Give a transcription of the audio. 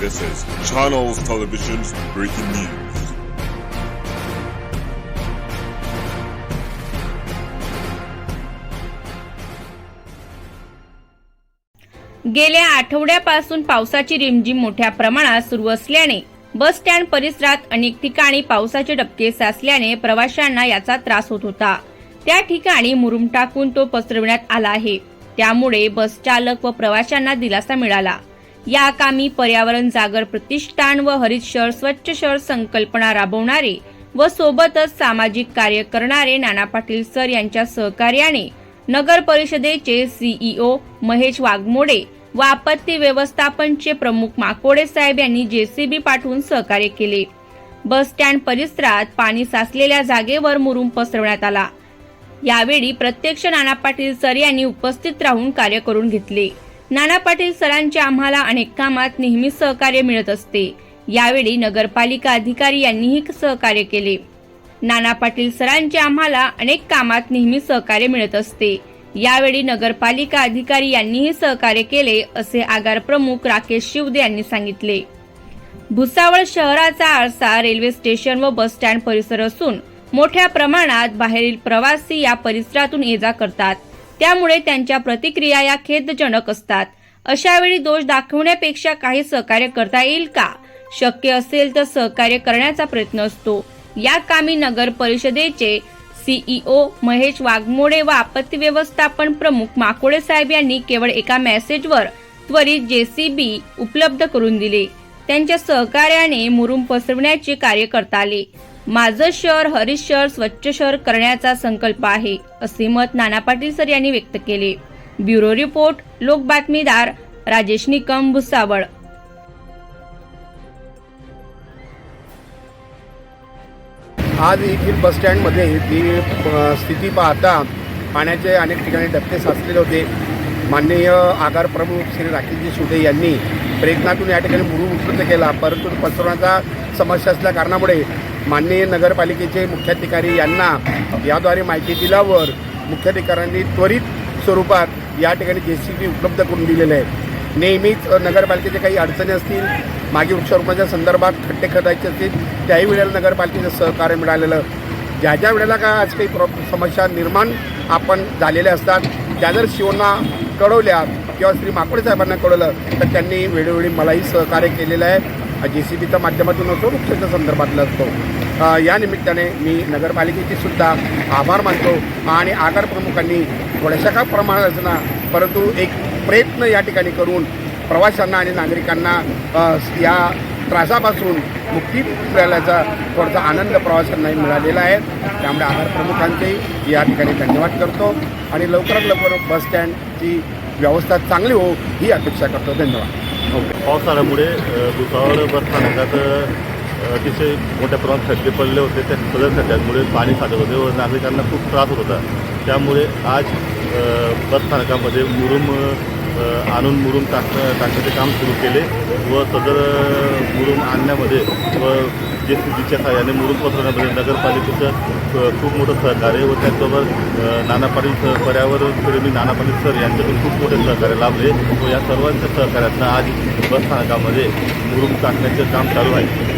This is Channels Television's breaking news. गेल्या आठवड्यापासून पावसाची रिमझिम मोठ्या प्रमाणात सुरू असल्याने बस स्टँड परिसरात अनेक ठिकाणी पावसाचे डबके साचल्याने प्रवाशांना याचा त्रास होत होता. त्या ठिकाणी मुरुम टाकून तो पसरविण्यात आला आहे. त्यामुळे बस चालक व प्रवाशांना दिलासा मिळाला. या कामी पर्यावरण जागर प्रतिष्ठान व हरित शहर स्वच्छ शहर संकल्पना राबवणारे व सोबतच सामाजिक कार्य करणारे नाना पाटील सर यांच्या सहकार्याने नगर परिषदेचे सीईओ महेश वाघमोडे व आपत्ती व्यवस्थापनचे प्रमुख माकोडे साहेब यांनी जेसीबी पाठवून सहकार्य केले. बस स्टँड परिसरात पाणी साचलेल्या जागेवर मुरुम पसरवण्यात आला. यावेळी प्रत्यक्ष नाना पाटील सर यांनी उपस्थित राहून कार्य करून घेतले. नाना पाटील सरांचे आम्हाला अनेक कामात नेहमी सहकार्य मिळत असते. यावेळी नगरपालिका अधिकारी यांनीही सहकार्य केले. नाना पाटील सरांचे आम्हाला अनेक कामात नेहमी सहकार्य मिळत असते. यावेळी नगरपालिका अधिकारी यांनीही सहकार्य केले असे आगार प्रमुख राकेश शिवदे यांनी सांगितले. भुसावळ शहराचा आरसा रेल्वे स्टेशन व बस स्टँड परिसर असून मोठ्या प्रमाणात बाहेरील प्रवासी या परिसरातून ये जा करतात. त्यामुळे त्यांच्या प्रतिक्रिया या खेदजनक असतात. अशावेळी दोष दाखवण्यापेक्षा काही सहकार्य करता येईल का? शक्य असेल तर सहकार्य करण्याचा प्रयत्न असतो. या कामी नगर परिषदेचे सीईओ महेश वाघमोडे व आपत्ती व्यवस्थापन प्रमुख माकोडे साहेब यांनी केवळ एका मेसेजवर त्वरित जेसीबी उपलब्ध करून दिले. त्यांच्या सहकार्याने मुरुम पसरवण्याचे कार्य करता आले. माझं शहर हरित शहर स्वच्छ शहर करण्याचा संकल्प आहे असे मत नाना पाटील सर यांनी व्यक्त केले. ब्युरो रिपोर्ट लोक बातमीदार राजेश निकम भुसावळ. आज येथील बसस्टँडमध्ये स्टँडमध्ये ती स्थिती पाहता पाण्याचे अनेक ठिकाणी डबके साचलेले होते. माननीय आगार प्रमुख श्री राकेशजी सुदे यांनी प्रयत्नातून या ठिकाणी मुरुम उपलब्ध केला परंतु पसरवण्याचा समस्या असल्या कारणामुळे माननीय नगरपालिकेचे मुख्याधिकारी यांना याद्वारे माहिती दिल्यावर मुख्याधिकाऱ्यांनी त्वरित स्वरूपात या ठिकाणी जे सी बी उपलब्ध करून दिलेले आहे. नेहमीच नगरपालिकेचे काही अडचणी असतील मागे वृक्षारोपणाच्या संदर्भात खड्डे खदायचे असतील त्याही वेळेला नगरपालिकेचं सहकार्य मिळालेलं. ज्या ज्या वेळेला का आज काही प्रॉ समस्या निर्माण आपण झालेल्या असतात त्या जर शिवना कळवल्या किंवा श्री माकोडे साहेबांना कळवलं तर त्यांनी वेळोवेळी मलाही सहकार्य केलेलं आहे. जे सी बीच्या माध्यमातून असो वृक्षाच्या संदर्भातला असतो या निमित्ताने मी नगरपालिकेचे सुद्धा आभार मानतो आणि आगार प्रमुखांनी थोड्याशा का प्रमाणात असणार परंतु एक प्रयत्न या ठिकाणी करून प्रवाशांना आणि नागरिकांना या त्रासापासून मुक्ती मिळाल्याचा थोडासा आनंद प्रवाशांनाही मिळालेला आहे त्यामुळे आगार प्रमुखांचेही या ठिकाणी धन्यवाद करतो आणि लवकरात लवकर बस स्टँडची व्यवस्था चांगली हो ही अपेक्षा करतो धन्यवाद ओके. पावसाळ्यामुळे भुसावळ बस स्थानकात अतिशय मोठ्या प्रमाणात खड्डे पडले होते त्या सदर खड्ड्यांमुळे पाणी साठत होते व नागरिकांना खूप त्रास होत होता. त्यामुळे आज बसस्थानकामध्ये बस स्थानकामध्ये मुरुम आणून मुरुम टाकणं टाकण्याचे काम सुरू केले व सदर मुरुम आणण्यामध्ये व जे सी सहाय्याने मुरुम पसरवण्यामध्ये नगरपालिकेचं खूप मोठं सहकार्य व त्याचबरोबर अ, नाना पाटील सर पर्यावरण प्रेमी नाना पाटील सर यांच्याकडून खूप मोठे सहकार्य लाभले व या सर्वांच्या सहकार्यातनं आज बस स्थानकामध्ये मुरुम टाकण्याचं काम चालू आहे.